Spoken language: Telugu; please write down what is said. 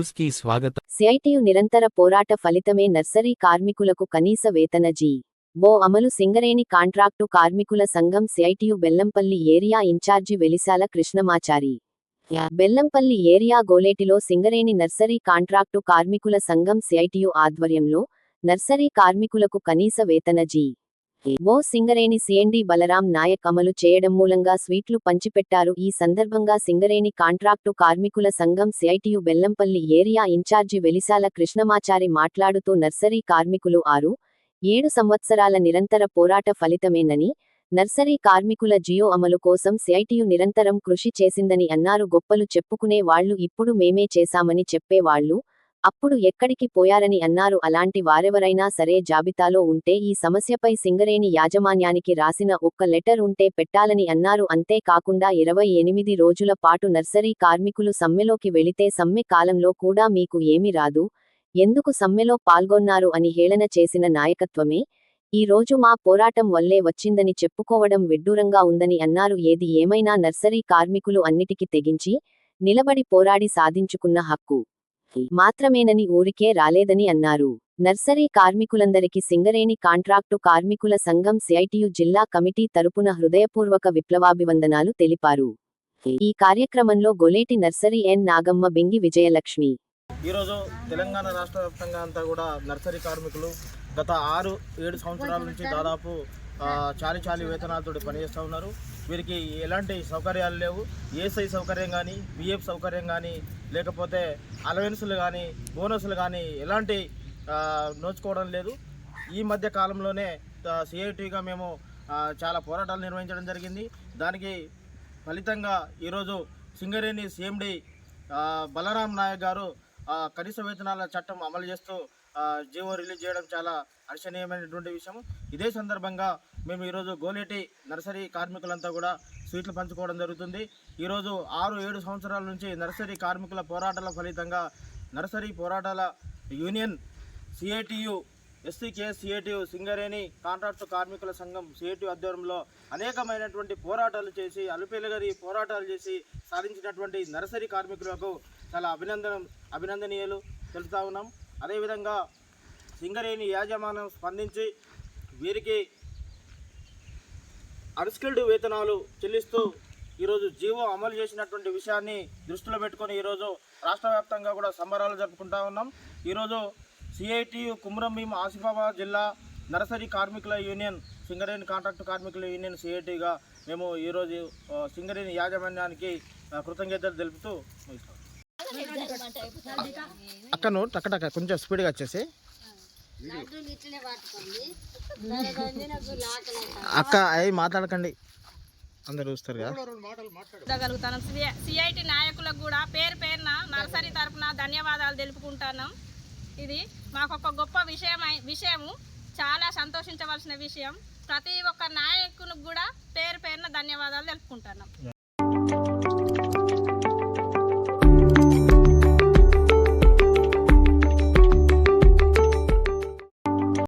న్యూస్కి స్వాగతం. సిఐటియు నిరంతర పోరాట ఫలితమే నర్సరీ కార్మికులకు కనీస వేతన జీ. బో అమలు సింగరేణి కాంట్రాక్టు కార్మికుల సంఘం CITU Bellampalli area incharge Velisala Krishnamachari. Bellampalli area గోలేటిలో Singareni nursery contract కార్మికుల సంఘం సిఐటియు ఆధ్వర్యంలో నర్సరీ కార్మికులకు కనీస వేతన G. O Singareni CMD Balaram Naik అమలు చేయడం మూలంగా స్వీట్లు పంచిపెట్టారు. ఈ సందర్భంగా సింగరేణి కాంట్రాక్టు కార్మికుల సంఘం CITU Bellampalli area incharge Velisala Krishnamachari మాట్లాడుతూ నర్సరీ కార్మికులు ఆరు ఏడు సంవత్సరాల నిరంతర పోరాట ఫలితమేనని నర్సరీ కార్మికుల జియో అమలు కోసం సిఐటియు నిరంతరం కృషి చేసిందని అన్నారు. గొప్పలు చెప్పుకునే వాళ్ళు ఇప్పుడు మేమే చేశామని చెప్పేవాళ్ళు అప్పుడు ఎక్కడికి పోయారని అన్నారు. అలాంటి వారెవరైనా సరే జాబితాలో ఉంటే ఈ సమస్యపై సింగరేణి యాజమాన్యానికి రాసిన ఒక్క లెటర్ ఉంటే పెట్టాలని అన్నారు. అంతేకాకుండా ఇరవై ఎనిమిది రోజుల పాటు నర్సరీ కార్మికులు సమ్మెలోకి వెళితే సమ్మె కాలంలో కూడా మీకు ఏమి రాదు. ఎందుకు సమ్మెలో పాల్గొన్నారు అని హేళన చేసిన నాయకత్వమే? ఈ రోజు మా పోరాటం వల్లే వచ్చిందని చెప్పుకోవడం విడ్డూరంగా ఉందని అన్నారు. ఏది ఏమైనా నర్సరీ కార్మికులు అన్నిటికీ తెగించి నిలబడి పోరాడి సాధించుకున్న హక్కు. మాత్రమేనని ఊరికే రాలేదని అన్నారు. నర్సరీ కార్మికులందరికీ సింగరేణి కాంట్రాక్టు కార్మికుల సంఘం సిఐటియు జిల్లా కమిటీ తరపున హృదయపూర్వక విప్లవాభివందనాలు తెలిపారు. ఈ కార్యక్రమంలో గొలేటి నర్సరీ ఎన్ నాగమ్మ బింగి విజయలక్ష్మి. ఈరోజు తెలంగాణ రాష్ట్ర వ్యాప్తంగా అంతా కూడా నర్సరీ కార్మికులు గత ఆరు ఏడు సంవత్సరాల నుంచి దాదాపు చాలి చాలి వేతనాలతో పనిచేస్తూ ఉన్నారు. వీరికి ఎలాంటి సౌకర్యాలు లేవు. ఏసఐ సౌకర్యం కానీ బిఎఫ్ సౌకర్యం కానీ లేకపోతే అలవెన్సులు కానీ బోనస్లు కానీ ఎలాంటి నోచుకోవడం లేదు. ఈ మధ్య కాలంలోనే సిఐటిగా మేము చాలా పోరాటాలు నిర్వహించడం జరిగింది. దానికి ఫలితంగా ఈరోజు సింగరేణి సిఎండి బలరాం నాయక్ గారు కనీస వేతనాల చట్టం అమలు చేస్తూ జీవో రిలీజ్ చేయడం చాలా హర్షణీయమైనటువంటి విషయం ఇదే సందర్భంగా మేము ఈరోజు గోలేటి నర్సరీ కార్మికులంతా కూడా స్వీట్లు పంచుకోవడం జరుగుతుంది. ఈరోజు ఆరు ఏడు సంవత్సరాల నుంచి నర్సరీ కార్మికుల పోరాటాల ఫలితంగా నర్సరీ పోరాటాల union CITU SCKS CITU Singareni contract కార్మికుల సంఘం సిఐటియు ఆధ్వర్యంలో అనేకమైనటువంటి పోరాటాలు చేసి అలుపేలుగరి పోరాటాలు చేసి సాధించినటువంటి నర్సరీ కార్మికులకు చాలా అభినందనం అభినందనీయులు. తెలుపుతా ఉన్నాం. అదేవిధంగా సింగరేణి యాజమాన్యం స్పందించి వీరికి అన్స్కిల్డ్ వేతనాలు చెల్లిస్తూ ఈరోజు జీవో అమలు చేసినటువంటి విషయాన్ని దృష్టిలో పెట్టుకొని ఈరోజు రాష్ట్ర వ్యాప్తంగా కూడా సంబరాలు జరుపుకుంటా ఉన్నాం ఈరోజు సిఐటియు కుమ్రం భీం ఆసిఫాబాద్ జిల్లా నర్సరీ కార్మికుల యూనియన్ సింగరేణి కాంట్రాక్టు కార్మికుల యూనియన్ సిఐటిగా మేము ఈరోజు సింగరేణి యాజమాన్యానికి కృతజ్ఞతలు తెలుపుతూ ముగిస్తాం. అక్క నువ్వు టక్క టక్క కొంచెం స్పీడ్గా వచ్చేసి. అక్క అవి మాట్లాడకండి. అందరు చూస్తారు కదా. సిఐటి నాయకులకు కూడా పేరు పేరున నర్సరీ తరఫున ధన్యవాదాలు తెలుపుకుంటున్నాం ఇది మాకు ఒక గొప్ప విషయం విషయము. చాలా సంతోషించవలసిన విషయం. ప్రతి ఒక్క నాయకునికి కూడా పేరు పేరున ధన్యవాదాలు తెలుపుకుంటున్నాం